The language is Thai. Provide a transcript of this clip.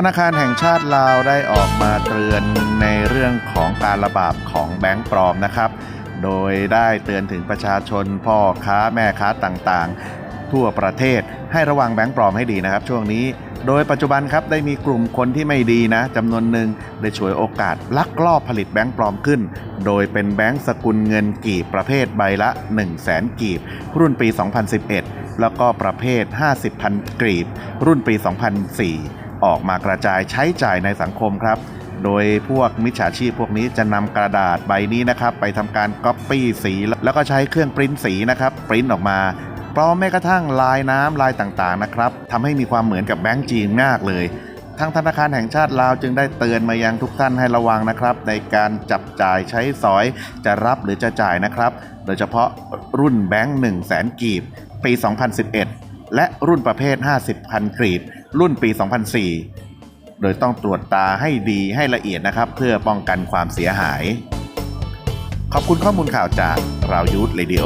ธนาคารแห่งชาติลาวได้ออกมาเตือนในเรื่องของการระบาดของแบงก์ปลอมนะครับ โดยได้เตือนถึงประชาชนพ่อค้าแม่ค้าต่างๆ ทั่วประเทศให้ระวังแบงก์ปลอมให้ดีนะครับ ช่วงนี้ โดยปัจจุบันครับได้มีกลุ่มคนที่ไม่ดีนะจำนวนหนึ่งได้ฉวยโอกาสลักลอบผลิตแบงก์ปลอมขึ้น โดยเป็นแบงก์สกุลเงินกีบประเภทใบละ 1 0 0 0 0แสนกีบ รุ่นปี 2011 แล้วก็ประเภท 50พันกีบ รุ่นปี 2004 ออกมากระจายใช้จ่ายในสังคมครับ โดยพวกมิจฉาชีพพวกนี้จะนำกระดาษใบนี้นะครับ ไปทำการก๊อปปี้สี แล้วก็ใช้เครื่องปริ้นสีนะครับปริ้นออกมาปลอมแม้กระทั่งลายน้ำลายต่างๆนะครับทำให้มีความเหมือนกับแบงก์จีนมากเลยทางธนาคารแห่งชาติลาวจึงได้เตือนมายังทุกท่านให้ระวังนะครับ ในการจับจ่ายใช้สอยจะรับหรือจะจ่ายนะครับ โดยเฉพาะรุ่นแบงก์1 0 0 0 0แสนกีบ ปี 2011 และรุ่นประเภท 50 พันกรีด รุ่นปี 2004 โดยต้องตรวจตาให้ดีให้ละเอียดนะครับ เพื่อป้องกันความเสียหาย ขอบคุณข้อมูลข่าวจากราวยูทเรดิโอ